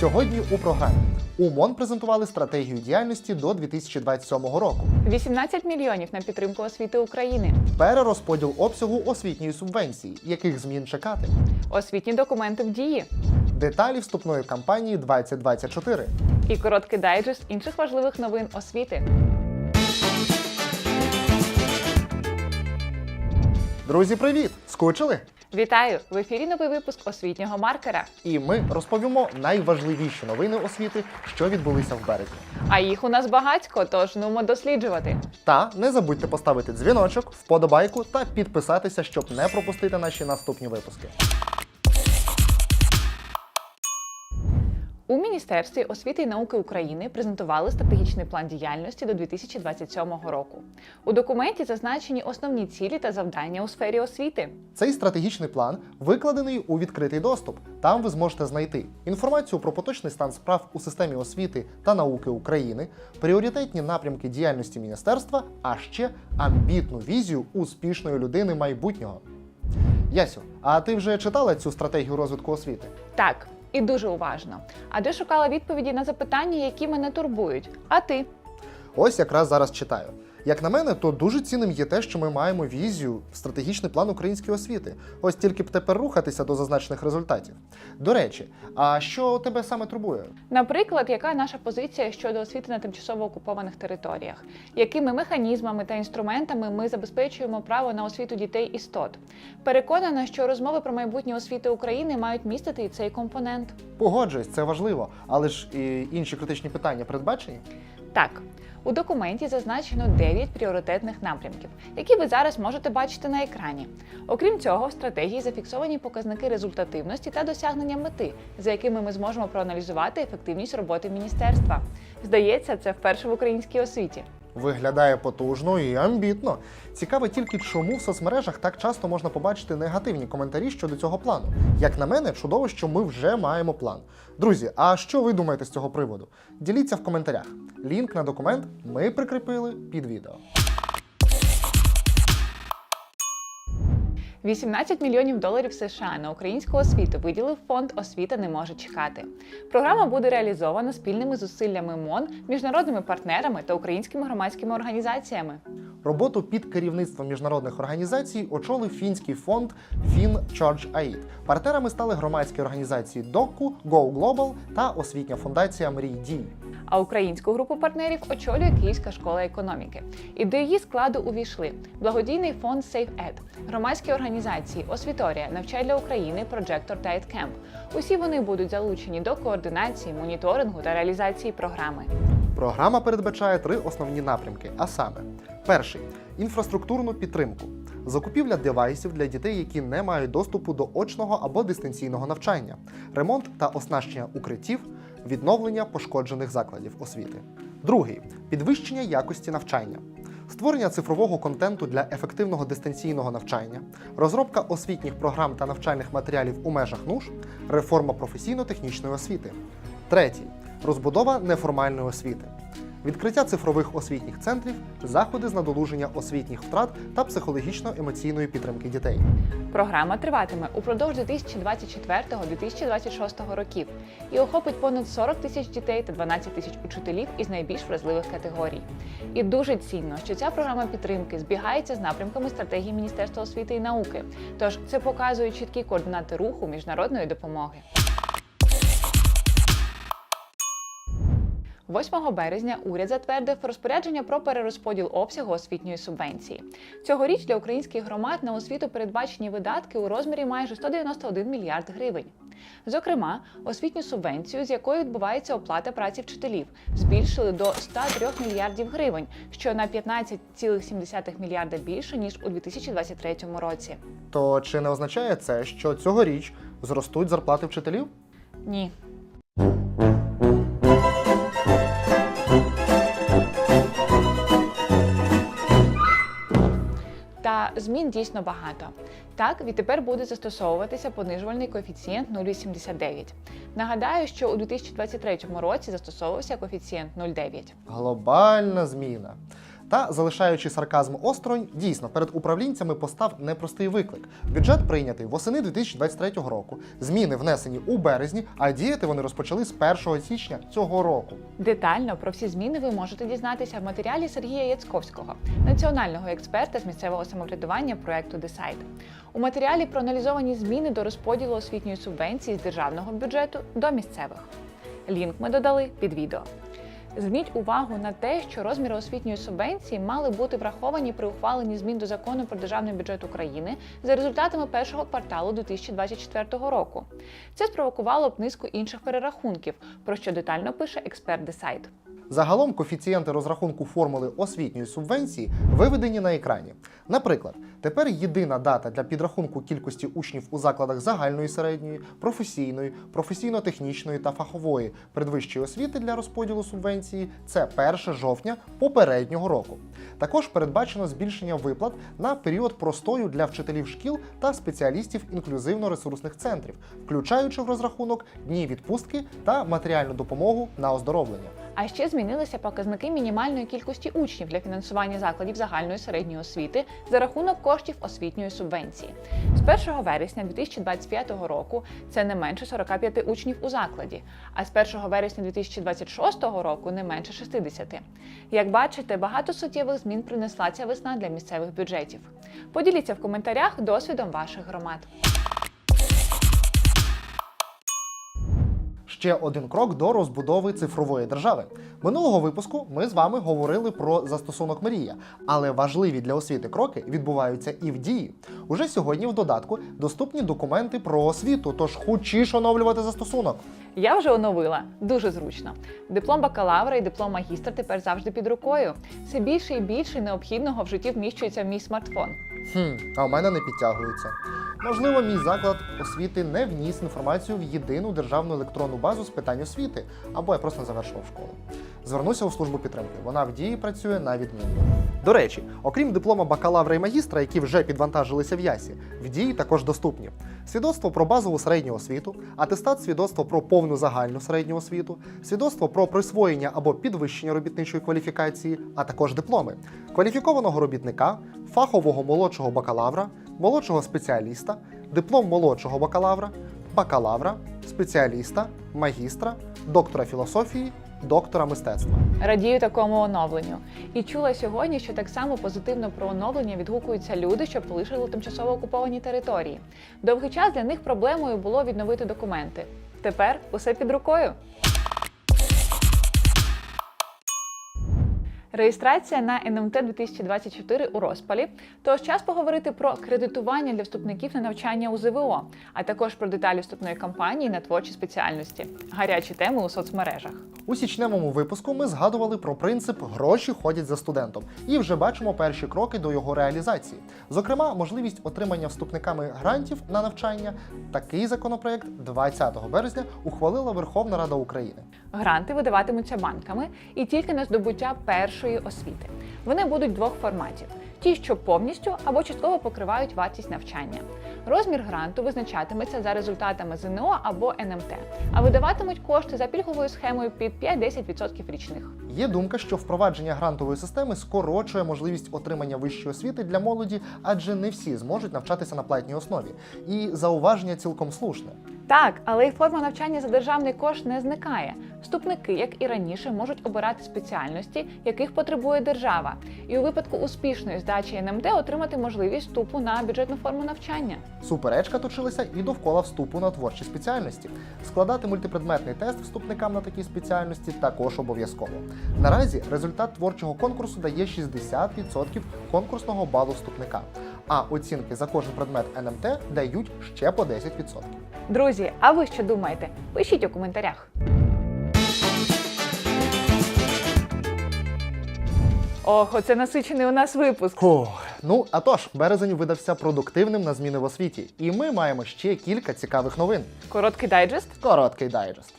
Сьогодні у програмі УМОН презентували стратегію діяльності до 2027 року. 18 мільйонів на підтримку освіти України. Перерозподіл обсягу освітньої субвенції, яких змін чекати. Освітні документи в дії. Деталі вступної кампанії 2024. І короткий дайджест інших важливих новин освіти. Друзі, привіт! Скучили? Вітаю! В ефірі новий випуск освітнього маркера. І ми розповімо найважливіші новини освіти, що відбулися в березні. А їх у нас багатько, тож нумо досліджувати. Та не забудьте поставити дзвіночок, вподобайку та підписатися, щоб не пропустити наші наступні випуски. У Міністерстві освіти і науки України презентували стратегічний план діяльності до 2027 року. У документі зазначені основні цілі та завдання у сфері освіти. Цей стратегічний план викладений у відкритий доступ. Там ви зможете знайти інформацію про поточний стан справ у системі освіти та науки України, пріоритетні напрямки діяльності міністерства, а ще амбітну візію успішної людини майбутнього. Ясю, а ти вже читала цю стратегію розвитку освіти? Так, і дуже уважно. Адже шукала відповіді на запитання, які мене турбують. А ти? Ось якраз зараз читаю. Як на мене, то дуже цінним є те, що ми маємо візію, стратегічний план української освіти. Ось тільки б тепер рухатися до зазначених результатів. До речі, а що тебе саме турбує? Наприклад, яка наша позиція щодо освіти на тимчасово окупованих територіях? Якими механізмами та інструментами ми забезпечуємо право на освіту дітей істот? Переконана, що розмови про майбутнє освіти України мають містити і цей компонент. Погоджуюсь, це важливо, але ж і інші критичні питання передбачені. Так, у документі зазначено 9 пріоритетних напрямків, які ви зараз можете бачити на екрані. Окрім цього, в стратегії зафіксовані показники результативності та досягнення мети, за якими ми зможемо проаналізувати ефективність роботи міністерства. Здається, це вперше в українській освіті. Виглядає потужно і амбітно. Цікаво тільки, чому в соцмережах так часто можна побачити негативні коментарі щодо цього плану. Як на мене, чудово, що ми вже маємо план. Друзі, а що ви думаєте з цього приводу? Діліться в коментарях. Лінк на документ ми прикріпили під відео. 18 мільйонів доларів США на українську освіту виділив фонд Освіта не може чекати. Програма буде реалізована спільними зусиллями МОН, міжнародними партнерами та українськими громадськими організаціями. Роботу під керівництвом міжнародних організацій очолив фінський фонд FinCharge.aid. Партнерами стали громадські організації DOCU, Go Global та освітня фундація Мрій Дій. А українську групу партнерів очолює Київська школа економіки. І до її складу увійшли благодійний фонд SafeEd, громадські організації Освіторія, Навчай для України, Projector та EdCamp. Усі вони будуть залучені до координації, моніторингу та реалізації програми. Програма передбачає три основні напрямки: а саме, перший. Інфраструктурну підтримку, закупівля девайсів для дітей, які не мають доступу до очного або дистанційного навчання, ремонт та оснащення укриттів, відновлення пошкоджених закладів освіти. Другий. Підвищення якості навчання. Створення цифрового контенту для ефективного дистанційного навчання, розробка освітніх програм та навчальних матеріалів у межах НУШ, реформа професійно-технічної освіти. Третій. Розбудова неформальної освіти, відкриття цифрових освітніх центрів, заходи з надолуження освітніх втрат та психологічно-емоційної підтримки дітей. Програма триватиме упродовж 2024-2026 років і охопить понад 40 тисяч дітей та 12 тисяч учителів із найбільш вразливих категорій. І дуже цінно, що ця програма підтримки збігається з напрямками стратегії Міністерства освіти і науки. Тож це показує чіткі координати руху міжнародної допомоги. 8 березня уряд затвердив розпорядження про перерозподіл обсягу освітньої субвенції. Цьогоріч для українських громад на освіту передбачені видатки у розмірі майже 191 мільярд гривень. Зокрема, освітню субвенцію, з якою відбувається оплата праці вчителів, збільшили до 103 мільярдів гривень, що на 15,7 мільярда більше ніж у 2023 році. То чи не означає це, що цьогоріч зростуть зарплати вчителів? Ні, змін дійсно багато. Так, відтепер буде застосовуватися понижувальний коефіцієнт 0,89. Нагадаю, що у 2023 році застосовувався коефіцієнт 0,9. Глобальна зміна. Та залишаючи сарказм осторонь, дійсно перед управлінцями постав непростий виклик. Бюджет прийнятий восени 2023 року. Зміни внесені у березні, а діяти вони розпочали з 1 січня цього року. Детально про всі зміни ви можете дізнатися в матеріалі Сергія Яцьковського, національного експерта з місцевого самоврядування проекту Decide. У матеріалі проаналізовані зміни до розподілу освітньої субвенції з державного бюджету до місцевих. Лінк ми додали під відео. Зверніть увагу на те, що розміри освітньої субвенції мали бути враховані при ухваленні змін до закону про державний бюджет України за результатами першого кварталу 2024 року. Це спровокувало б низку інших перерахунків, про що детально пише експерт Decide. Загалом коефіцієнти розрахунку формули освітньої субвенції виведені на екрані. Наприклад, тепер єдина дата для підрахунку кількості учнів у закладах загальної середньої, професійної, професійно-технічної та фахової передвищої освіти для розподілу субвенції це 1 жовтня попереднього року. Також передбачено збільшення виплат на період простою для вчителів шкіл та спеціалістів інклюзивно-ресурсних центрів, включаючи в розрахунок дні відпустки та матеріальну допомогу на оздоровлення. А ще змінилися показники мінімальної кількості учнів для фінансування закладів загальної середньої освіти за рахунок коштів освітньої субвенції. З 1 вересня 2025 року це не менше 45 учнів у закладі, а з 1 вересня 2026 року не менше 60. Як бачите, багато суттєвих змін принесла ця весна для місцевих бюджетів. Поділіться в коментарях досвідом ваших громад. Ще один крок до розбудови цифрової держави. Минулого випуску ми з вами говорили про застосунок Мрія, але важливі для освіти кроки відбуваються і в дії. Уже сьогодні в додатку доступні документи про освіту, тож хочеш оновлювати застосунок. Я вже оновила дуже зручно. Диплом бакалавра і диплом магістра тепер завжди під рукою. Все більше і більше необхідного в житті вміщується в мій смартфон. Хм, а у мене не підтягується. Можливо, мій заклад освіти не вніс інформацію в єдину державну електронну базу з питань освіти, або я просто не завершував школу. Звернуся у службу підтримки. Вона в дії працює на відмінно. До речі, окрім диплома бакалавра і магістра, які вже підвантажилися в ЯСі, в дії також доступні свідоцтво про базову середню освіту, атестат свідоцтво про повну загальну середню освіту, свідоцтво про присвоєння або підвищення робітничої кваліфікації, а також дипломи кваліфікованого робітника, фахового молодшого бакалавра, молодшого спеціаліста, диплом молодшого бакалавра, бакалавра, спеціаліста, магістра, доктора філософії, доктора мистецтва. Радію такому оновленню. І чула сьогодні, що так само позитивно про оновлення відгукуються люди, що полишили тимчасово окуповані території. Довгий час для них проблемою було відновити документи. Тепер усе під рукою. Реєстрація на НМТ 2024 у розпалі. Тож час поговорити про кредитування для вступників на навчання у ЗВО, а також про деталі вступної кампанії на творчі спеціальності. Гарячі теми у соцмережах. У січневому випуску ми згадували про принцип гроші ходять за студентом і вже бачимо перші кроки до його реалізації. Зокрема, можливість отримання вступниками грантів на навчання. Такий законопроект 20 березня ухвалила Верховна Рада України. Гранти видаватимуться банками і тільки на здобуття першої освіти. Вони будуть двох форматів: ті, що повністю або частково покривають вартість навчання. Розмір гранту визначатиметься за результатами ЗНО або НМТ, а видаватимуть кошти за пільговою схемою під 5-10% річних. Є думка, що впровадження грантової системи скорочує можливість отримання вищої освіти для молоді, адже не всі зможуть навчатися на платній основі. І зауваження цілком слушне. Так, але й форма навчання за державний кошт не зникає. Вступники, як і раніше, можуть обирати спеціальності, яких потребує держава, і у випадку успішної здачі НМТ отримати можливість вступу на бюджетну форму навчання. Суперечка точилася і довкола вступу на творчі спеціальності. Складати мультипредметний тест вступникам на такі спеціальності також обов'язково. Наразі результат творчого конкурсу дає 60% конкурсного балу вступника, а оцінки за кожен предмет НМТ дають ще по 10%. Друзі, а ви що думаєте? Пишіть у коментарях. Ох, оце насичений у нас випуск. Фух. Ну а тож, березень видався продуктивним на зміни в освіті, і ми маємо ще кілька цікавих новин. Короткий дайджест. Короткий дайджест.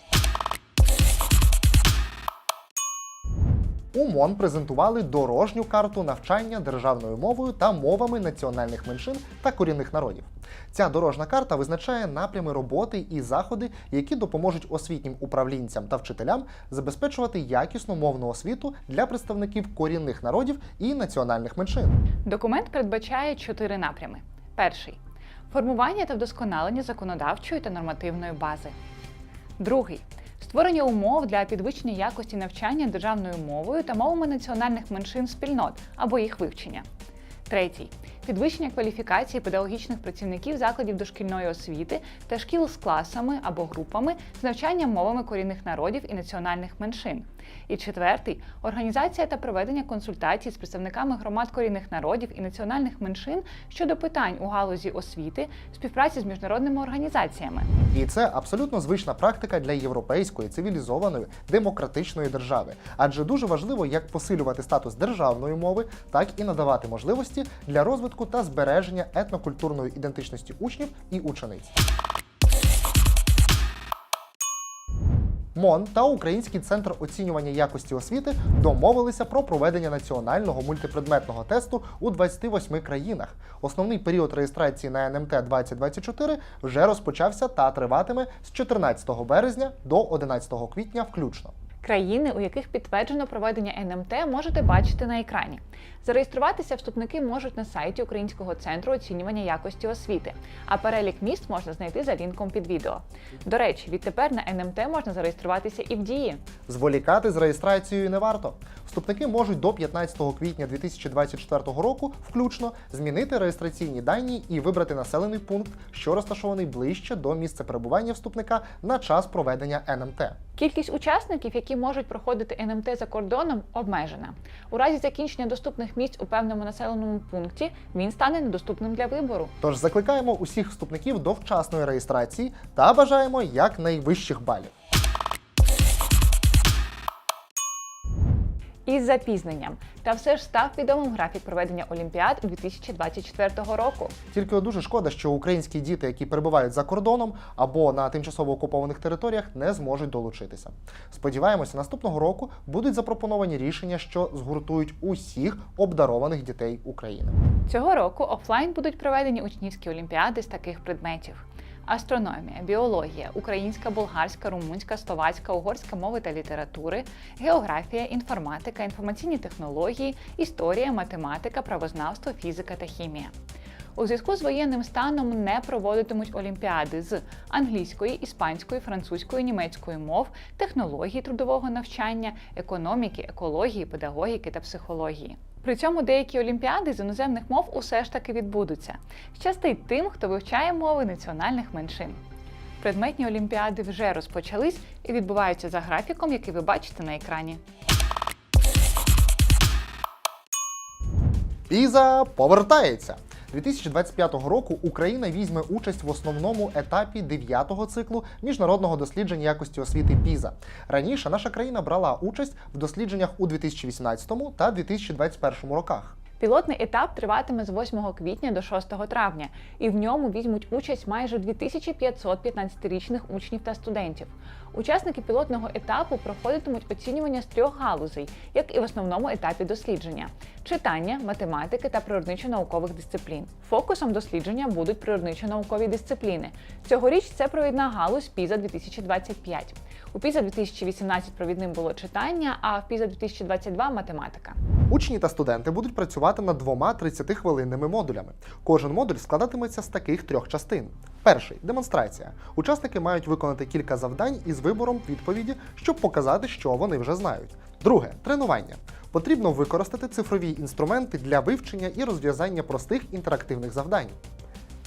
У МОН презентували дорожню карту навчання державною мовою та мовами національних меншин та корінних народів. Ця дорожна карта визначає напрями роботи і заходи, які допоможуть освітнім управлінцям та вчителям забезпечувати якісну мовну освіту для представників корінних народів і національних меншин. Документ передбачає чотири напрями: перший формування та вдосконалення законодавчої та нормативної бази. Другий створення умов для підвищення якості навчання державною мовою та мовами національних меншин спільнот або їх вивчення. Третій підвищення кваліфікації педагогічних працівників закладів дошкільної освіти та шкіл з класами або групами з навчанням мовами корінних народів і національних меншин. І четвертий організація та проведення консультацій з представниками громад корінних народів і національних меншин щодо питань у галузі освіти, співпраці з міжнародними організаціями. І це абсолютно звична практика для європейської цивілізованої демократичної держави, адже дуже важливо як посилювати статус державної мови, так і надавати можливості для розвитку та збереження етнокультурної ідентичності учнів і учениць. МОН та Український центр оцінювання якості освіти домовилися про проведення національного мультипредметного тесту у 28 країнах. Основний період реєстрації на НМТ 2024 вже розпочався та триватиме з 14 березня до 11 квітня включно. Країни, у яких підтверджено проведення НМТ, можете бачити на екрані. Зареєструватися вступники можуть на сайті Українського центру оцінювання якості освіти, а перелік міст можна знайти за лінком під відео. До речі, відтепер на НМТ можна зареєструватися і в дії. Зволікати з реєстрацією не варто. Вступники можуть до 15 квітня 2024 року включно змінити реєстраційні дані і вибрати населений пункт, що розташований ближче до місця перебування вступника на час проведення НМТ. Кількість учасників, які можуть проходити НМТ за кордоном, обмежена. У разі закінчення доступних місць у певному населеному пункті він стане недоступним для вибору. Тож закликаємо усіх вступників до вчасної реєстрації та бажаємо якнайвищих балів. Із запізненням та все ж став відомим графік проведення Олімпіад 2024 року. Тільки дуже шкода, що українські діти, які перебувають за кордоном або на тимчасово окупованих територіях, не зможуть долучитися. Сподіваємося, наступного року будуть запропоновані рішення, що згуртують усіх обдарованих дітей України. Цього року офлайн будуть проведені учнівські олімпіади з таких предметів: астрономія, біологія, українська, болгарська, румунська, словацька, угорська мови та літератури, географія, інформатика, інформаційні технології, історія, математика, правознавство, фізика та хімія. У зв'язку з воєнним станом не проводитимуть олімпіади з англійської, іспанської, французької, німецької мов, технології трудового навчання, економіки, екології, педагогіки та психології. При цьому деякі олімпіади з іноземних мов усе ж таки відбудуться. Щастить тим, хто вивчає мови національних меншин. Предметні олімпіади вже розпочались і відбуваються за графіком, який ви бачите на екрані. Піза повертається. 2025 року Україна візьме участь в основному етапі 9-го циклу міжнародного дослідження якості освіти ПІЗа. Раніше наша країна брала участь в дослідженнях у 2018 та 2021 роках. Пілотний етап триватиме з 8 квітня до 6 травня, і в ньому візьмуть участь майже 2500 15-річних учнів та студентів. Учасники пілотного етапу проходитимуть оцінювання з трьох галузей, як і в основному етапі дослідження: читання, математики та природничо-наукових дисциплін. Фокусом дослідження будуть природничо-наукові дисципліни. Цьогоріч це провідна галузь ПІЗа 2025. У ПІЗа 2018 провідним було читання, а в ПІЗа 2022 математика. Учні та студенти будуть працювати над двома 30-хвилинними модулями. Кожен модуль складатиметься з таких трьох частин. Перший демонстрація. Учасники мають виконати кілька завдань із вибором відповіді, щоб показати, що вони вже знають. Друге тренування. Потрібно використати цифрові інструменти для вивчення і розв'язання простих інтерактивних завдань.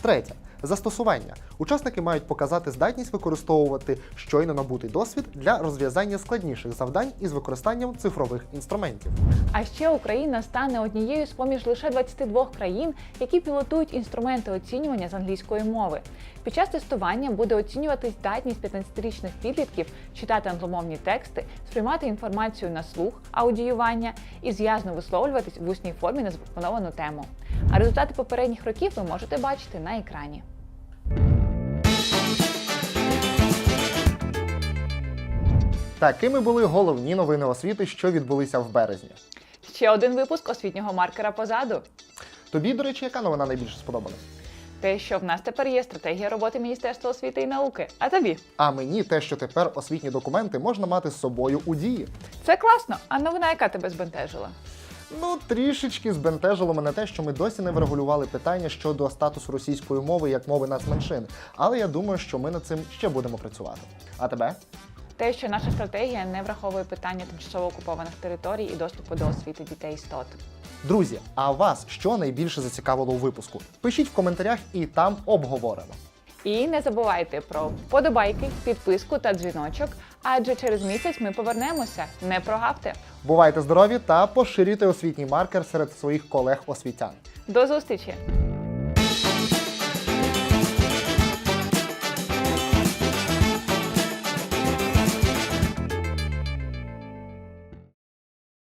Третє застосування. Учасники мають показати здатність використовувати щойно набутий досвід для розв'язання складніших завдань із використанням цифрових інструментів. А ще Україна стане однією з поміж лише 22 країн, які пілотують інструменти оцінювання з англійської мови. Під час тестування буде оцінювати здатність 15-річних підлітків читати англомовні тексти, сприймати інформацію на слух, аудіювання і зв'язно висловлюватись в усній формі на запропоновану тему. А результати попередніх років ви можете бачити на екрані. Такими були головні новини освіти, що відбулися в березні. Ще один випуск освітнього маркера позаду. Тобі, до речі, яка новина найбільше сподобалась? Те, що в нас тепер є стратегія роботи Міністерства освіти і науки. А тобі? А мені те, що тепер освітні документи можна мати з собою у дії. Це класно. А новина, яка тебе збентежила? Ну, трішечки збентежило мене те, що ми досі не врегулювали питання щодо статусу російської мови як мови нацменшин. Але я думаю, що ми над цим ще будемо працювати. А тебе? Те, що наша стратегія не враховує питання тимчасово окупованих територій і доступу до освіти дітей істот. Друзі, а вас що найбільше зацікавило у випуску? Пишіть в коментарях і там обговоримо. І не забувайте про вподобайки, підписку та дзвіночок, адже через місяць ми повернемося. Не прогавте. Бувайте здорові та поширюйте освітній маркер серед своїх колег освітян. До зустрічі!